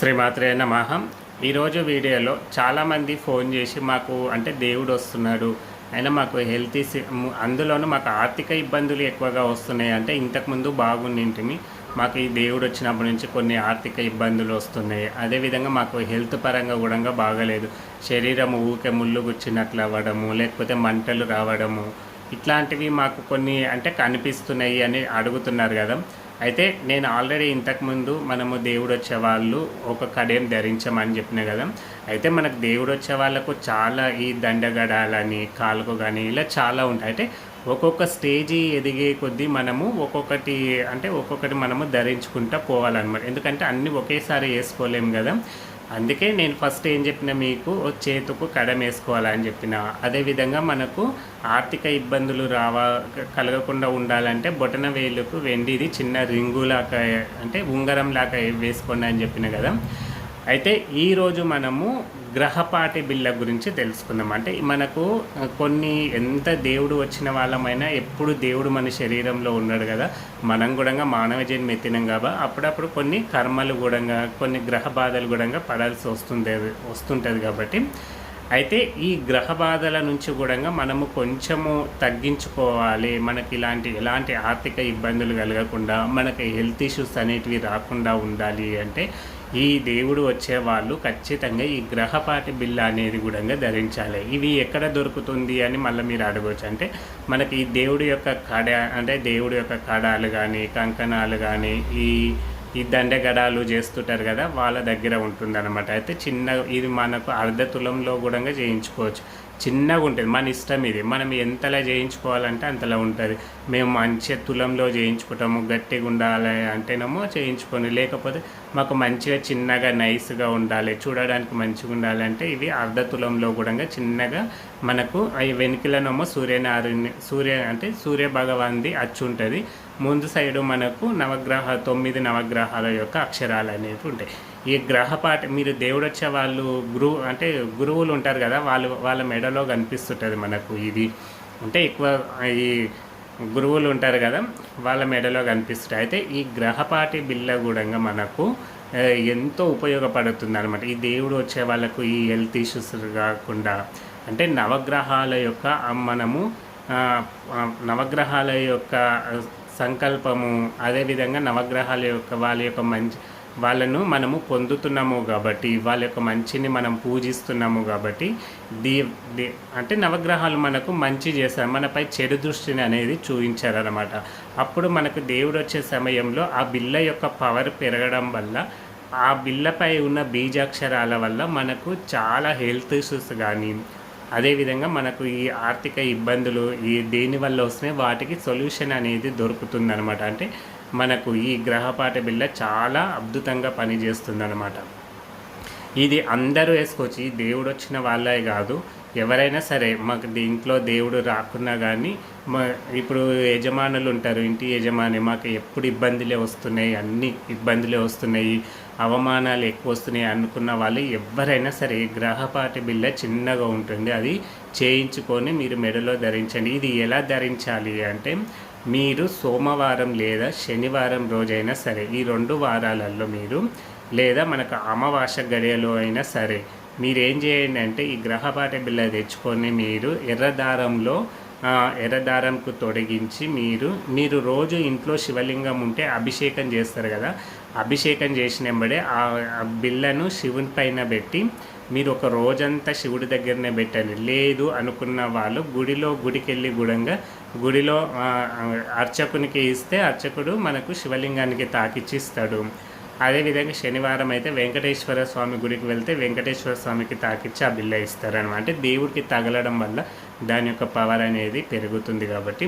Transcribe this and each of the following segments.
శ్రీమాత్రే నమః. ఈరోజు వీడియోలో చాలామంది ఫోన్ చేసి మాకు అంటే దేవుడు వస్తున్నాడు. అయినా మాకు హెల్త్ ఇస్- అందులోనూ మాకు ఆర్థిక ఇబ్బందులు ఎక్కువగా వస్తున్నాయి. అంటే ఇంతకుముందు బాగుండింటిమి. మాకు ఈ దేవుడు వచ్చినప్పటి నుంచి కొన్ని ఆర్థిక ఇబ్బందులు వస్తున్నాయి. అదేవిధంగా మాకు హెల్త్ పరంగా కూడా బాగలేదు. శరీరం ఊకే ముళ్ళు గుచ్చినట్లు అవ్వడము లేకపోతే మంటలు రావడము ఇట్లాంటివి మాకు కొన్ని అంటే కనిపిస్తున్నాయి అని అడుగుతున్నారు కదా. అయితే నేను ఆల్రెడీ ఇంతకుముందు మనము దేవుడు వచ్చే వాళ్ళు ఒక కడేం ధరించమని చెప్పిన కదా. అయితే మనకు దేవుడు వచ్చే వాళ్ళకు చాలా ఈ దండగడాలని కాలుకు కానీ ఇలా చాలా ఉంటాయి. అయితే ఒక్కొక్క స్టేజీ ఎదిగే కొద్దీ మనము ఒక్కొక్కటి అంటే ఒక్కొక్కటి మనము ధరించుకుంటా పోవాలన్నమాట. ఎందుకంటే అన్నీ ఒకేసారి వేసుకోలేము కదా. అందుకే నేను ఫస్ట్ ఏం చెప్పిన మీకు చేతుకు కడం వేసుకోవాలని చెప్పిన. అదేవిధంగా మనకు ఆర్థిక ఇబ్బందులు రావా కలగకుండా ఉండాలంటే బొటన వేలుకు వెండిది చిన్న రింగులాగా అంటే ఉంగరం లాగా వేసుకోండి అని చెప్పిన కదా. అయితే ఈరోజు మనము గ్రహపాటి బిళ్ళ గురించి తెలుసుకుందాం. అంటే మనకు కొన్ని ఎంత దేవుడు వచ్చిన వాళ్ళమైనా ఎప్పుడు దేవుడు మన శరీరంలో ఉన్నాడు కదా మనం కూడా మానవ జన్మ ఎత్తినాం కాబా అప్పుడప్పుడు కొన్ని కర్మలు కూడా కొన్ని గ్రహ బాధలు కూడా పడాల్సి వస్తుంది వస్తుంటుంది కాబట్టి. అయితే ఈ గ్రహ బాధల నుంచి కూడా మనము కొంచెము తగ్గించుకోవాలి. మనకి ఇలాంటి ఎలాంటి ఆర్థిక ఇబ్బందులు కలగకుండా మనకి హెల్త్ ఇష్యూస్ అనేటివి రాకుండా ఉండాలి అంటే ఈ దేవుడు వచ్చే వాళ్ళు ఖచ్చితంగా ఈ గ్రహపాటి బిల్ల అనేది కూడా ధరించాలి. ఇవి ఎక్కడ దొరుకుతుంది అని మళ్ళీ మీరు అడగవచ్చు అంటే మనకి ఈ దేవుడి యొక్క కడ అంటే దేవుడి యొక్క కడాలు కానీ కంకణాలు కానీ ఈ ఈ దండగడాలు చేస్తుంటారు కదా వాళ్ళ దగ్గర ఉంటుందన్నమాట. అయితే చిన్న ఇది మనకు అర్ధ తులంలో కూడా చేయించుకోవచ్చు. చిన్నగా ఉంటుంది. మన ఇష్టం ఇది. మనం ఎంతలా చేయించుకోవాలంటే అంతలా ఉంటుంది. మేము మంచి తులంలో చేయించుకుంటాము గట్టిగా ఉండాలి అంటేనేమో చేయించుకొని లేకపోతే మాకు మంచిగా చిన్నగా నైస్గా ఉండాలి చూడడానికి మంచిగా ఉండాలి అంటే ఇవి అర్ధ తులంలో కూడా చిన్నగా మనకు అవి వెనుకలనేమో సూర్యనారాయణ సూర్య అంటే సూర్య భగవాన్ది అచ్చు ఉంటుంది ముందు సైడు మనకు నవగ్రహ తొమ్మిది నవగ్రహాల యొక్క అక్షరాలు అనేవి ఉంటాయి. ఈ గ్రహపాఠ మీరు దేవుడు వచ్చే వాళ్ళు గురువు అంటే గురువులు ఉంటారు కదా వాళ్ళు వాళ్ళ మెడలో కనిపిస్తుంటుంది మనకు ఇది. అంటే ఎక్కువ ఈ గురువులు ఉంటారు కదా వాళ్ళ మెడలో కనిపిస్తుంటాయి. అయితే ఈ గ్రహపాటి బిల్ల కూడా మనకు ఎంతో ఉపయోగపడుతుంది అనమాట ఈ దేవుడు వచ్చే వాళ్ళకు ఈ హెల్త్ ఇష్యూస్ కాకుండా అంటే నవగ్రహాల యొక్క మనము నవగ్రహాల యొక్క సంకల్పము అదేవిధంగా నవగ్రహాల యొక్క వాళ్ళ యొక్క మంచి వాళ్ళను మనము పొందుతున్నాము కాబట్టి వాళ్ళ యొక్క మంచిని మనం పూజిస్తున్నాము కాబట్టి దీ అంటే నవగ్రహాలు మనకు మంచి చేస్తారు మనపై చెడు దృష్టిని అనేది చూపించారనమాట అప్పుడు మనకు దేవుడు వచ్చే సమయంలో ఆ బిల్ల యొక్క పవర్ పెరగడం వల్ల ఆ బిల్లపై ఉన్న బీజాక్షరాల వల్ల మనకు చాలా హెల్త్ ఇష్యూస్ కానీ అదేవిధంగా మనకు ఈ ఆర్థిక ఇబ్బందులు ఈ దేని వల్ల వస్తున్నాయి వాటికి సొల్యూషన్ అనేది దొరుకుతుంది అనమాట అంటే మనకు ఈ గ్రహపాట బిళ్ళ చాలా అద్భుతంగా పనిచేస్తుంది అనమాట ఇది అందరూ వేసుకోవచ్చు. దేవుడు వచ్చిన వాళ్ళే కాదు. ఎవరైనా సరే మాకు దీంట్లో దేవుడు రాకున్నా కానీ మా ఇప్పుడు యజమానులు ఉంటారు ఇంటి యజమాని మాకు ఎప్పుడు ఇబ్బందులే వస్తున్నాయి అన్ని ఇబ్బందులే వస్తున్నాయి అవమానాలు ఎక్కువ వస్తున్నాయి అనుకున్న వాళ్ళు ఎవరైనా సరే గ్రహపాటి బిల్ల చిన్నగా ఉంటుంది. అది చేయించుకొని మీరు మెడలో ధరించండి. ఇది ఎలా ధరించాలి అంటే మీరు సోమవారం లేదా శనివారం రోజైనా సరే ఈ రెండు వారాలలో మీరు లేదా మనకు అమావాస గడియలో అయినా సరే మీరు ఏం చేయండి అంటే ఈ గ్రహపాట బిల్ల తెచ్చుకొని మీరు ఎర్రదారంలో ఎర్రదారంకు తొడిగించి మీరు మీరు రోజు ఇంట్లో శివలింగం ఉంటే అభిషేకం చేస్తారు కదా. అభిషేకం చేసినప్పుడే ఆ ఆ బిళ్ళను శివుని పైన పెట్టి మీరు ఒక రోజంతా శివుడి దగ్గరనే పెట్టండి. లేదు అనుకున్న వాళ్ళు గుడిలో గుడికి వెళ్ళి గుడంగా గుడిలో అర్చకునికి ఇస్తే అర్చకుడు మనకు శివలింగానికి తాకిచ్చి ఇస్తాడు అదేవిధంగా శనివారం అయితే వెంకటేశ్వర స్వామి గుడికి వెళ్తే వెంకటేశ్వర స్వామికి తాకిచ్చి ఆ బిల్ల ఇస్తారనమాట అంటే దేవుడికి తగలడం వల్ల దాని యొక్క పవర్ అనేది పెరుగుతుంది కాబట్టి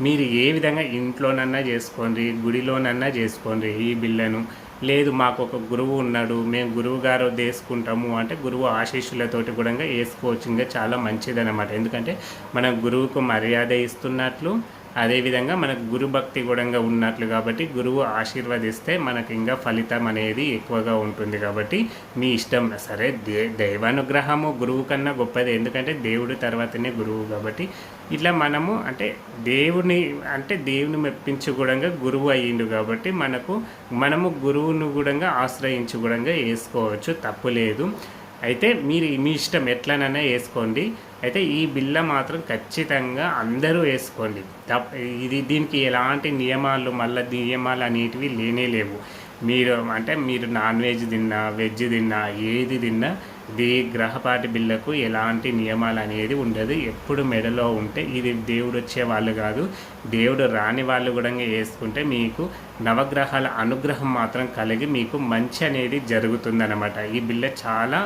మీరు ఏ విధంగా ఇంట్లోనన్నా చేసుకోండి గుడిలోనన్నా చేసుకోండి ఈ బిల్లను లేదు మాకు ఒక గురువు ఉన్నాడు మేము గురువు గారు వేసుకుంటాము అంటే గురువు ఆశీస్సులతోటి కూడా వేసుకోవచ్చు. ఇంకా చాలా మంచిదన్నమాట. ఎందుకంటే మనం గురువుకు మర్యాద ఇస్తున్నట్లు అదేవిధంగా మనకు గురు భక్తి కూడా ఉన్నట్లు కాబట్టి గురువు ఆశీర్వదిస్తే మనకి ఇంకా ఫలితం అనేది ఎక్కువగా ఉంటుంది కాబట్టి మీ ఇష్టం. సరే దే దైవానుగ్రహము గురువు కన్నా గొప్పది. ఎందుకంటే దేవుడు తర్వాతనే గురువు కాబట్టి ఇట్లా మనము అంటే దేవుని అంటే దేవుని మెప్పించు కూడా గురువు అయ్యిండు కాబట్టి మనకు మనము గురువును కూడా ఆశ్రయించు కూడా వేసుకోవచ్చు. తప్పు లేదు. అయితే మీరు మీ ఇష్టం ఎట్లనైనా వేసుకోండి. అయితే ఈ బిల్ల మాత్రం ఖచ్చితంగా అందరూ వేసుకోండి. తప్ప ఇది దీనికి ఎలాంటి నియమాలు మళ్ళీ నియమాలు అనేటివి లేనే లేవు. మీరు అంటే మీరు నాన్ వెజ్ తిన్నా వెజ్ తిన్నా ఏది తిన్నా ఇది గ్రహపాటి బిల్లకు ఎలాంటి నియమాలు అనేది ఉండదు. ఎప్పుడు మెడలో ఉంటే ఇది దేవుడు వచ్చే వాళ్ళు కాదు. దేవుడు రాని వాళ్ళు కూడా వేసుకుంటే మీకు నవగ్రహాల అనుగ్రహం మాత్రం కలిగి మీకు మంచి అనేది జరుగుతుందన్నమాట. ఈ బిల్ల చాలా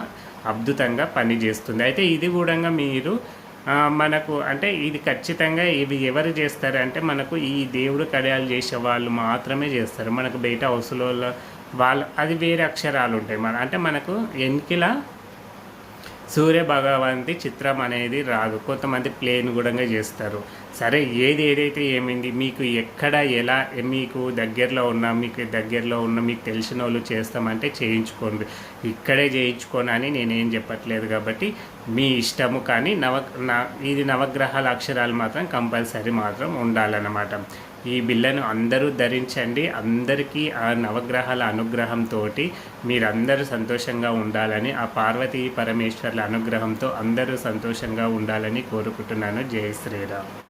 అద్భుతంగా పనిచేస్తుంది అయితే ఇది కూడా మీరు మనకు అంటే ఇది ఖచ్చితంగా ఇవి ఎవరు చేస్తారు అంటే మనకు ఈ దేవుడు కడయాలు చేసే వాళ్ళు మాత్రమే చేస్తారు. మనకు బయట హౌస్లో వాళ్ళు అది వేరే అక్షరాలు ఉంటాయి. మన అంటే మనకు ఎన్కిల సూర్య భగవంతి చిత్రం అనేది రాదు. కొంతమంది ప్లేన్ కూడా చేస్తారు. సరే ఏది ఏదైతే ఏమైంది మీకు ఎక్కడ ఎలా మీకు దగ్గరలో ఉన్న మీకు దగ్గరలో ఉన్న మీకు తెలిసిన వాళ్ళు చేస్తామంటే చేయించుకోండి. ఇక్కడే చేయించుకోను అని నేనేం చెప్పట్లేదు కాబట్టి మీ ఇష్టము కానీ నవ ఇది నవగ్రహాల అక్షరాలు మాత్రం కంపల్సరీ మాత్రం ఉండాలన్నమాట. ఈ బిళ్ళను అందరూ ధరించండి. అందరికీ ఆ నవగ్రహాల అనుగ్రహంతో మీరందరూ సంతోషంగా ఉండాలని ఆ పార్వతీ పరమేశ్వర్ల అనుగ్రహంతో అందరూ సంతోషంగా ఉండాలని కోరుకుంటున్నాను. జై శ్రీరామ్.